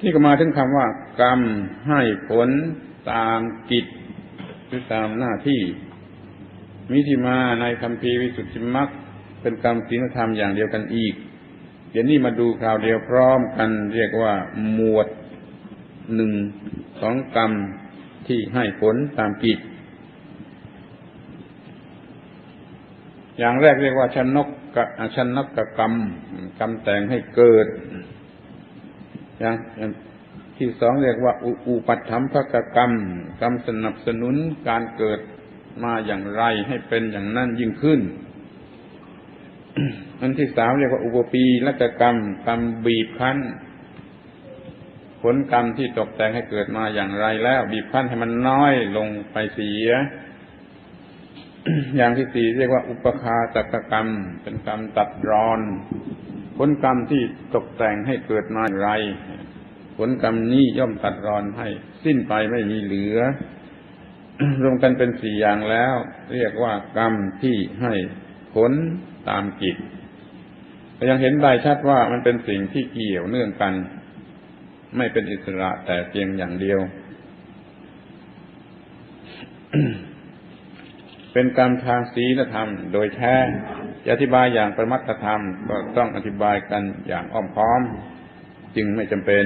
ที่ก็มาถึงคำว่า กรรมให้ผลตามกิจหรือตามหน้าที่ มิที่มาในคำพีวิสุทธิมรรคเป็นกรรมศีลธรรมอย่างเดียวกันอีก เดี๋ยวนี้มาดูคราวเดียวพร้อมกันเรียกว่า หมวดหนึ่งสองกรรมที่ให้ผลตามกิจ อย่างแรกเรียกว่าชนกกะชนกกรรม กรรมแต่งให้เกิด อย่างที่สองเรียกว่าอุปัฏฐมภกกรรม กรรมสนับสนุนการเกิดมาอย่างไรให้เป็นอย่างนั้นยิ่งขึ้น อันที่สามเรียกว่าอุปปีลักกรรม กรรมบีบคั้น ผลกรรมที่ตกแต่งให้เกิดมาอย่างไรแล้ว บีบคั้นให้มันน้อยลงไปเสีย อย่างที่สี่เรียกว่าอุปคาตกกรรม เป็นกรรมตัดรอน ลกรรมที่ตกแต่งให้เกิดมาอย่าไร ผลกรรมนี้ย่อมตัดรอนให้ สิ้นไปไม่มีเหลือ รวมกันเป็นสี่อย่างแล้ว เรียกว่ากรรมที่ให้ผลตามกิจแต่ยังเห็นได้ชัดว่ามันเป็นสิ่งที่เกี่ยวเนื่องกัน ไม่เป็นอิสระแต่เพียงอย่างเดียว เป็นกรรมทางศีลธรรมโดยแท้ จะอธิบายอย่างประมัตธรรมก็ต้องอธิบายกันอย่างอ้อมค้อม จึงไม่จำเป็น